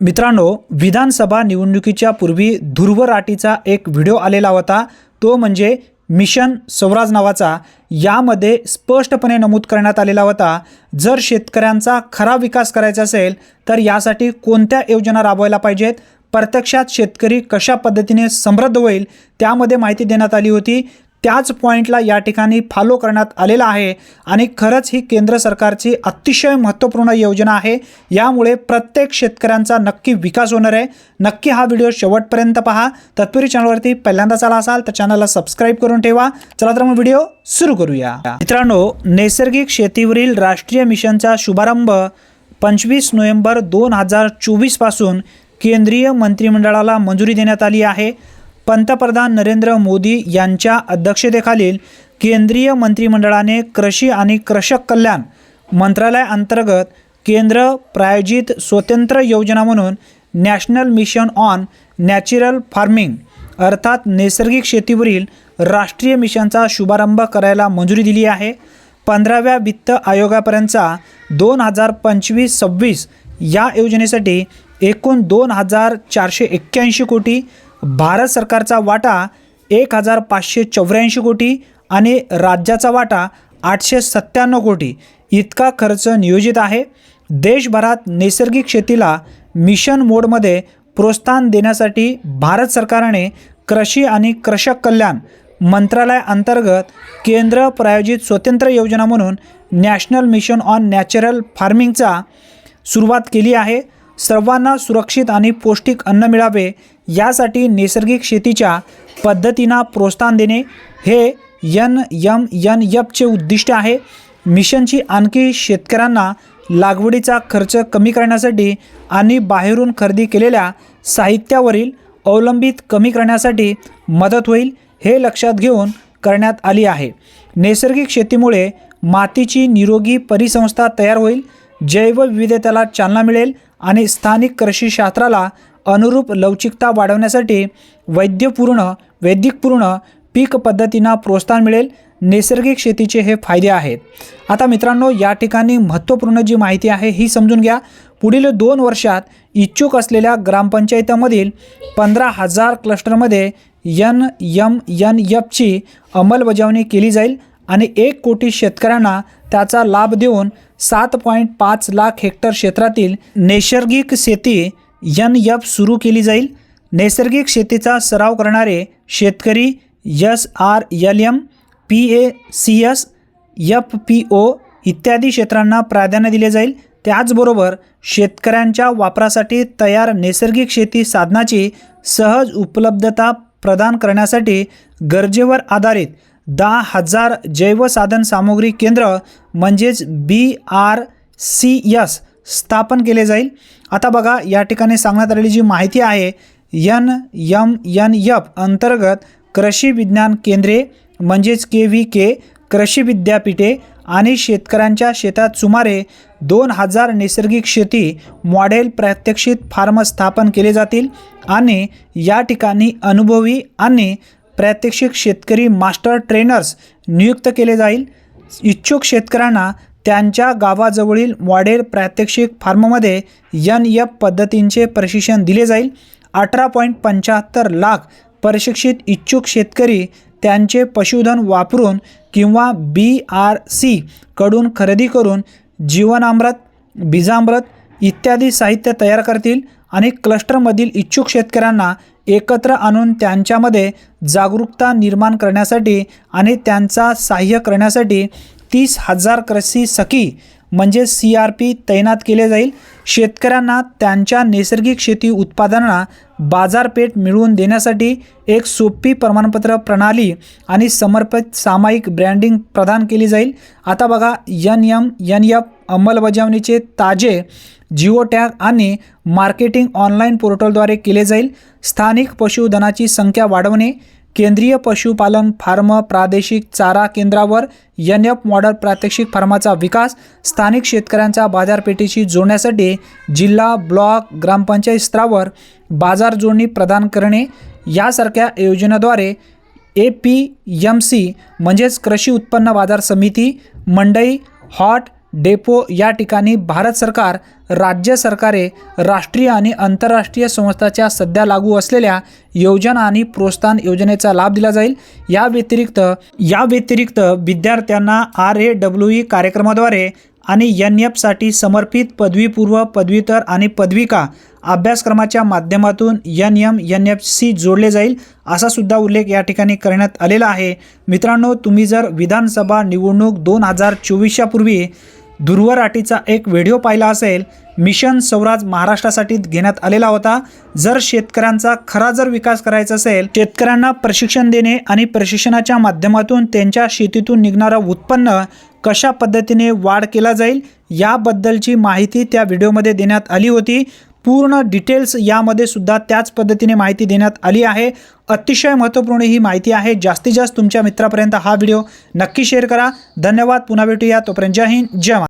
मित्रांनो विधानसभा निवडणुकीच्या पूर्वी धुर्वराटीचा एक व्हिडिओ आलेला होता. तो म्हणजे मिशन स्वराज नावाचा. यामध्ये स्पष्टपणे नमूद करण्यात आलेला होता. जर शेतकऱ्यांचा खरा विकास करायचा असेल तर यासाठी कोणत्या योजना राबवायला पाहिजेत? प्रत्यक्षात शेतकरी कशा पद्धतीने समृद्ध होईल? त्यामध्ये माहिती देण्यात आली होती. त्याच पॉईंटला या ठिकाणी फॉलो करण्यात आलेला आहे. आणि खरंच ही केंद्र सरकारची अतिशय महत्त्वपूर्ण योजना आहे. यामुळे प्रत्येक शेतकऱ्यांचा नक्की विकास होणार आहे. नक्की हा व्हिडिओ शेवटपर्यंत पहा. तत्पूर्वी चॅनलवरती पहिल्यांदाच आला असाल तर चॅनलला सबस्क्राईब करून ठेवा. चला तर मग व्हिडिओ सुरू करूया. मित्रांनो नैसर्गिक शेतीवरील राष्ट्रीय मिशनचा शुभारंभ पंचवीस नोव्हेंबर दोन हजार चोवीसपासून केंद्रीय मंत्रिमंडळाला मंजुरी देण्यात आली आहे. पंतप्रधान नरेंद्र मोदी यांच्या अध्यक्षतेखालील केंद्रीय मंत्रिमंडळाने कृषी आणि कृषक कल्याण मंत्रालयाअंतर्गत केंद्र प्रायोजित स्वतंत्र योजना म्हणून national mission on natural farming अर्थात नैसर्गिक शेतीवरील राष्ट्रीय मिशनचा शुभारंभ करायला मंजुरी दिली आहे. पंधराव्या वित्त आयोगापर्यंतचा दोन हजार पंचवीस सव्वीस या योजनेसाठी एकूण दोन हजार चारशे एक्क्याऐंशी कोटी भारत सरकारचा वाटा एक हजार पाचशे चौऱ्याऐंशी कोटी आणि राज्याचा वाटा आठशे सत्त्याण्णव कोटी. इतका खर्च नियोजित आहे. देशभरात नैसर्गिक शेतीला मिशन मोडमध्ये प्रोत्साहन देण्यासाठी भारत सरकारने कृषी आणि कृषक कल्याण मंत्रालयाअंतर्गत केंद्र प्रायोजित स्वतंत्र योजना म्हणून नॅशनल मिशन ऑन नॅचरल फार्मिंगचा सुरुवात केली आहे. सर्वांना सुरक्षित आणि पौष्टिक अन्न मिळावे यासाठी नैसर्गिक शेतीच्या पद्धतींना प्रोत्साहन देणे हे यन यम यन यपचे उद्दिष्ट आहे. मिशनची आणखी शेतकऱ्यांना लागवडीचा खर्च कमी करण्यासाठी आणि बाहेरून खरेदी केलेल्या साहित्यावरील अवलंबित कमी करण्यासाठी मदत होईल हे लक्षात घेऊन करण्यात आली आहे. नैसर्गिक शेतीमुळे मातीची निरोगी परिसंस्था तयार होईल जैवविविधतेला चालना मिळेल आणि स्थानिक कृषीशास्त्राला अनुरूप लवचिकता वाढवण्यासाठी वैद्यपूर्ण वैदिकपूर्ण पीक पद्धतींना प्रोत्साहन मिळेल. नैसर्गिक शेतीचे हे फायदे आहेत. आता मित्रांनो या ठिकाणी महत्त्वपूर्ण जी माहिती आहे ही समजून घ्या. पुढील दोन वर्षात इच्छुक असलेल्या ग्रामपंचायतीमधील पंधरा हजार क्लस्टरमध्ये यन यम यन यफची अंमलबजावणी केली जाईल आणि एक कोटी शेतकऱ्यांना त्याचा लाभ देऊन सात पॉईंट पाच लाख हेक्टर क्षेत्रातील नैसर्गिक शेती यन यप सुरू केली जाईल. नैसर्गिक शेतीचा सराव करणारे शेतकरी S R L M P A C S F P O इत्यादी क्षेत्रांना प्राधान्य दिले जाईल. त्याचबरोबर शेतकऱ्यांच्या वापरासाठी तयार नैसर्गिक शेती साधनाची सहज उपलब्धता प्रदान करण्यासाठी गरजेवर आधारित दहा हजार जैवसाधन सामुग्री केंद्र म्हणजेच बी आर सी एस स्थापन केले जाईल. आता बघा या ठिकाणी सांगण्यात आलेली जी माहिती आहे यन यम यन यप अंतर्गत कृषी विज्ञान केंद्रे म्हणजेच के व्ही के कृषी विद्यापीठे आणि शेतकऱ्यांच्या शेतात सुमारे दोन हजार नैसर्गिक शेती मॉडेल प्रात्यक्षित फार्म स्थापन केले जातील आणि या ठिकाणी अनुभवी आणि प्रात्यक्षिक शेतकरी मास्टर ट्रेनर्स नियुक्त केले जाईल. इच्छुक शेतकऱ्यांना त्यांच्या गावाजवळील मॉडेल प्रात्यक्षिक फार्ममध्ये यन एफ पद्धतींचे प्रशिक्षण दिले जाईल. अठरा पॉईंट पंच्याहत्तर लाख प्रशिक्षित इच्छुक शेतकरी त्यांचे पशुधन वापरून किंवा बी आर सी कडून खरेदी करून जीवनामृत बीजामृत इत्यादी साहित्य तयार करतील आणि क्लस्टरमधील इच्छुक शेतकऱ्यांना एकत्र आणून त्यांच्यामध्ये जागरूकता निर्माण करण्यासाठी आणि त्यांचा सहाय्य करण्यासाठी तीस हजार कृषी सखी म्हणजे सी आर पी तैनात केले जाईल. शेतकऱ्यांना त्यांच्या नैसर्गिक शेती उत्पादनांना बाजारपेठ मिळवून देण्यासाठी एक सोपी प्रमाणपत्र प्रणाली आणि समर्पित सामायिक ब्रँडिंग प्रदान केली जाईल. आता बघा यन एम यन एफ अंमलबजावणीचे ताजे जिओ टॅग आणि मार्केटिंग ऑनलाईन पोर्टलद्वारे केले जाईल. स्थानिक पशुधनाची संख्या वाढवणे केंद्रीय पशुपालन फार्म प्रादेशिक चारा केंद्रावर एन एफ मॉडल प्रात्यक्षिक फार्माचा विकास स्थानिक शेतकऱ्यांच्या बाजारपेठेशी जोडण्यासाठी जिल्हा ब्लॉक ग्रामपंचायत स्तरावर बाजार जोडणी प्रदान करणे यासारख्या योजनेद्वारे ए पी एम सी म्हणजेच कृषी उत्पन्न बाजार समिती मंडई हॉट डेपो या ठिकाणी भारत सरकार राज्य सरकारे राष्ट्रीय आणि आंतरराष्ट्रीय संस्थाच्या सध्या लागू असलेल्या योजना आणि प्रोत्साहन योजनेचा लाभ दिला जाईल. या व्यतिरिक्त या व्यतिरिक्त विद्यार्थ्यांना आर ए डब्ल्यू ई कार्यक्रमाद्वारे आणि एन एफसाठी समर्पित पदवीपूर्व पदव्युत्तर आणि पदविका अभ्यासक्रमाच्या माध्यमातून N M N F C जोडले जाईल असा सुद्धा उल्लेख या ठिकाणी करण्यात आलेला आहे. मित्रांनो तुम्ही जर विधानसभा निवडणूक दोन हजार चोवीसच्या पूर्वी दुर्वर अटीचा एक व्हिडिओ पाहिला असेल मिशन स्वराज महाराष्ट्रासाठी घेण्यात आलेला होता. जर शेतकऱ्यांचा खरा जर विकास करायचा असेल शेतकऱ्यांना प्रशिक्षण देणे आणि प्रशिक्षणाच्या माध्यमातून त्यांच्या शेतीतून निघणारं उत्पन्न कशा पद्धतीने वाढ केला जाईल याबद्दलची माहिती त्या व्हिडिओमध्ये देण्यात आली होती. पूर्ण डिटेल्स यामध्ये सुद्धा त्याच पद्धतीने माहिती देण्यात आली आहे. अतिशय महत्त्वपूर्ण ही माहिती आहे. जास्तीत जास्त तुमच्या मित्रापर्यंत हा व्हिडिओ नक्की शेअर करा. धन्यवाद. पुन्हा भेटूया. तोपर्यंत जय हिंद. जय